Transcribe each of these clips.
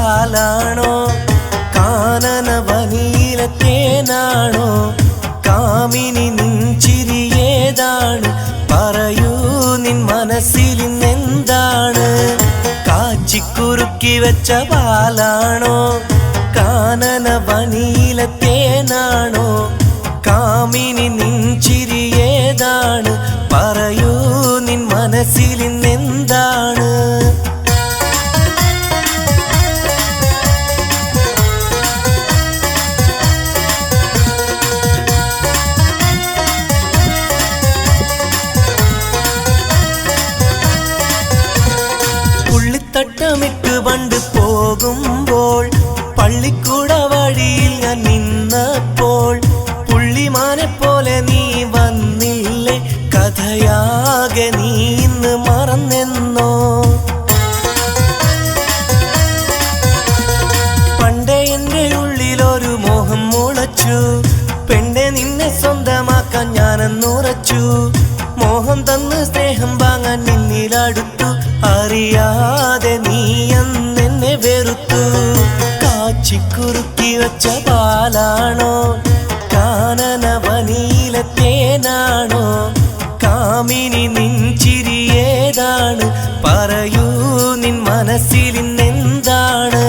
കാലാണോ? കാനന വനീലത്തേനാണോ കാമിനി നിഞ്ചിരിയേതാണ് പറയൂ നിൻ മനസ്സിൽ നിന്നെന്താണ് കാച്ചിക്കുറുക്കി വെച്ച പാലാണോ? കാനന വനീലത്തേനാണോ കാമിനി നിഞ്ചിരിയേതാണ് പറയൂ നിൻ മനസ്സിൽ പോകുമ്പോൾ പള്ളിക്കൂട വഴിയിൽ ഞാൻ നിന്നപ്പോൾ പുള്ളിമാനെ പോലെ നീ വന്നില്ലേ? കഥയാകെ നീ ഇന്ന് മറന്നെന്നോ? പണ്ടേ എന്റെ ഒരു മോഹം മുളച്ചു. പെണ്ണെ നിന്നെ സ്വന്തമാക്കാൻ ഞാനെന്നുറച്ചു. മോഹം തന്ന് സ്നേഹം വാങ്ങാൻ നിന്നിലടുത്തു. അറിയാതെ നീ എന്നെ വെച്ച പാലാണോ? കാനന വനിയിലെ തേനാണോ? കാമിനി നിൻചിരി ഏതാണ്? പറയൂ നിൻ മനസ്സിൽ ഇന്നെന്താണ്?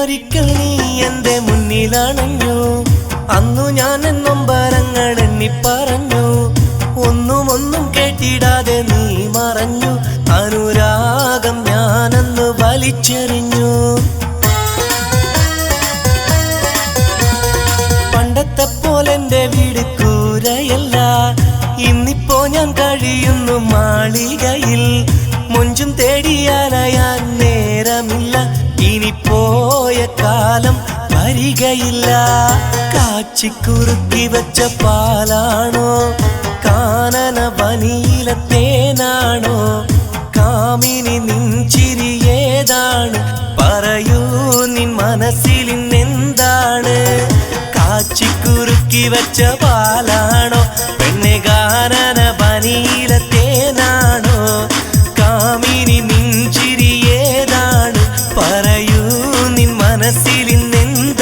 ഒരിക്കൽ മുന്നിലണഞ്ഞു അന്നു ഞാൻ എന്നും എണ്ണി പറഞ്ഞു ഒന്നും ഒന്നും കേട്ടിടാതെ നീ മറഞ്ഞു. അനുരാഗം ഞാനെന്ന് വലിച്ചെറിഞ്ഞു. പണ്ടത്തെ പോലെ എന്റെ വീട് കൂരയല്ല. ഇന്നിപ്പോ ഞാൻ കഴിയുന്നു മാളികയിൽ. മുഞ്ചും തേടിയാലയാൻ നേരമില്ല. ഇനി പോയ കാലം അരികയില്ല. കാച്ചിക്കുറുക്കി വെച്ച പാലാണോ? കാനന വനിയില തേനാണോ? കാമിനി നിഞ്ചിരി ഏതാണ്? പറയൂ നിൻ മനസ്സിൽ എന്താണ്? കാച്ചിക്കുറുക്കി വെച്ച പാലാണോ? പെണ്ണെ കാനന വനിയില തേനാണോ? കാമിനി നിഞ്ചിരി ഏതാണ്? പറയൂ നിൻ മനസ്സിൽ എന്താണ്?